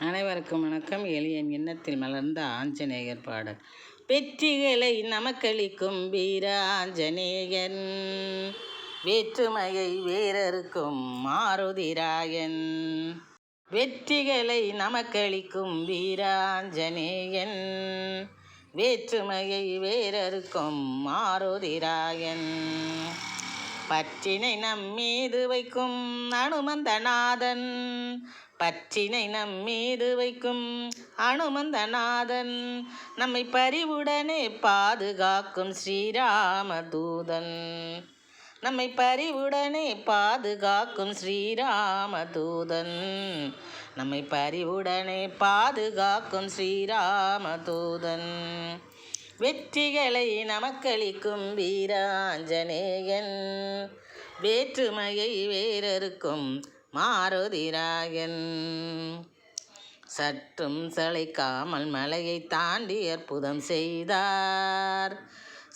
அனைவருக்கும் வணக்கம். எளியன் எண்ணத்தில் மலர்ந்த ஆஞ்சநேயர் பாடல். வெற்றிகளை நமக்களிக்கும் வீர ஆஞ்சநேயன் வேற்றுமையை வீரருக்கும் மாருதிராயன். வெற்றிகளை நமக்களிக்கும் வீராஞ்சனேயன் வேற்றுமையை வேறருக்கும் மாருதிராயன். பற்றினை நம் மீது வைக்கும் அனுமந்தநாதன். பற்றினை நம் மீது வைக்கும் அனுமந்தநாதன் நம்மை பறிவுடனே பாதுகாக்கும் ஸ்ரீராமதூதன் நம்மை பறிவுடனே பாதுகாக்கும் ஸ்ரீராமதூதன் நம்மை பறிவுடனே பாதுகாக்கும் ஸ்ரீராமதூதன் வெற்றிகளை நமக்களிக்கும் வீராஞ்சனேயன் வேற்றுமையை வேறறுக்கும் மாருதிராயன் சற்றும் சளைக்காமல் மலையை தாண்டி அற்புதம் செய்தார்.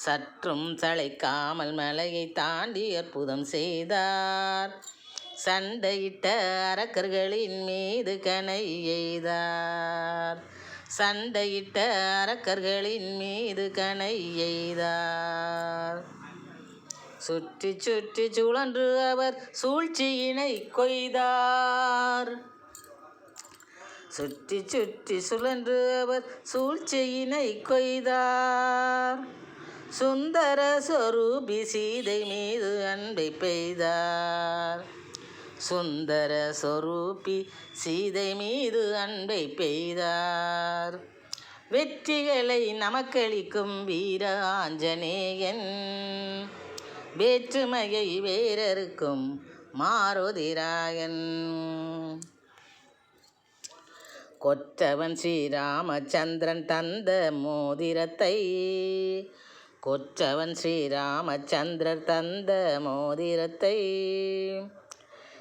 சற்றும் சளைக்காமல் மலையை தாண்டி அற்புதம் செய்தார். சண்டையிட்ட அரக்கர்களின் மீது கனை எய்தார். சண்டையிட்ட அரக்கர்களின் மீது கனை எய்தார். சுற்றி சுற்றி சுழன்று அவர் சூழ்ச்சியினை கொய்தார். சுற்றி சுற்றி சுழன்று அவர் சூழ்ச்சியினை கொய்தார். சுந்தர சொரூபி சீதை மீது அன்பை பெய்தார். சுந்தர சொரூபி சீதை மீது அன்பை பெய்தார். வெற்றிகளை நமக்களிக்கும் வீர ஆஞ்சநேயன். வேற்றுமையை வேறருக்கும் மாருதிராயன். கொற்றவன் ஸ்ரீராமச்சந்திரன் தந்த மோதிரத்தை கொற்றவன் ஸ்ரீராமச்சந்திரர் தந்த மோதிரத்தை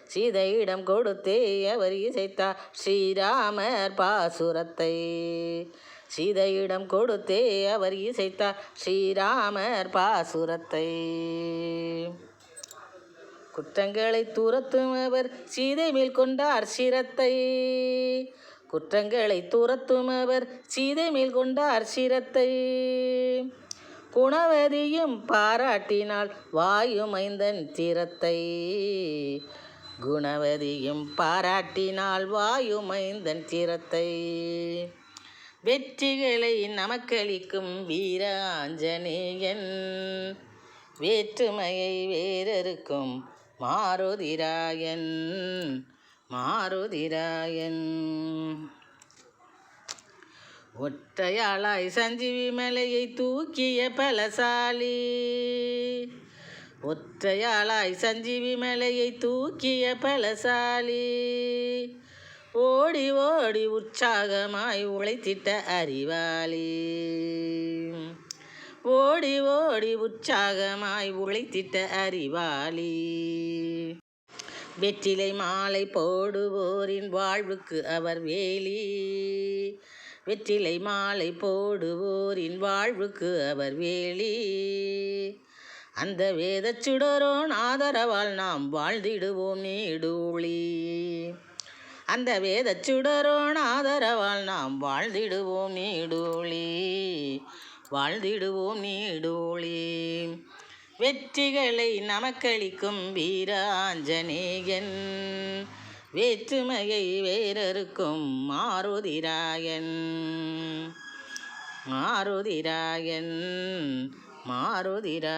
சீதையிடம் கொடுத்தே அவர் இசைத்தார் ஸ்ரீராமர் பாசுரத்தை. சீதையிடம் கொடுத்தே அவர் இசைத்தார். ஸ்ரீராமர் பாசுரத்தை. குற்றங்களை துரத்தும் அவர் சீதை மேல் கொண்டார் சிரத்தை. குற்றங்களை துரத்தும் அவர் சீதை மேல் கொண்டார் சிரத்தை. குணவதியும் பாராட்டினால் வாயுமைந்தன் திறத்தை. குணவதியும் பாராட்டினால் வாயுமைந்தன் திறத்தை. வெற்றிகளை நமக்களிக்கும் வீர ஆஞ்சநேயன் வேற்றுமையை வேறறுக்கும் மாருதிராயன். மாருதிராயன். ஒற்றையாளாய் சஞ்சீவி மலையை தூக்கிய பலசாலி. ஒற்றையாளாய் சஞ்சீவி மலையை தூக்கிய பலசாலி. ஓடி ஓடி உற்சாகமாய் உழைத்திட்ட அறிவாளி. ஓடி ஓடி உற்சாகமாய் உழைத்திட்ட அறிவாளி. வெற்றிலை மாலை போடுவோரின் வாழ்வுக்கு அவர் வேலி. வெற்றிலை மாலை போடுவோரின் வாழ்வுக்கு அவர் வேலி. அந்த வேதச்சுடரோன் ஆதரவால் நாம் வாழ்ந்திடுவோம் நீடூழி அந்த வேத சுடரோன் ஆதரவால் நாம் வாழ்ந்திடுவோம் நீடூழி. வாழ்ந்திடுவோம் நீடூழி. வெற்றிகளை நமக்களிக்கும் வீராஞ்சனேயன் வேற்றுமையை வேறருக்கும் மாருதிராயன். மாருதிராயன் மாருதிரா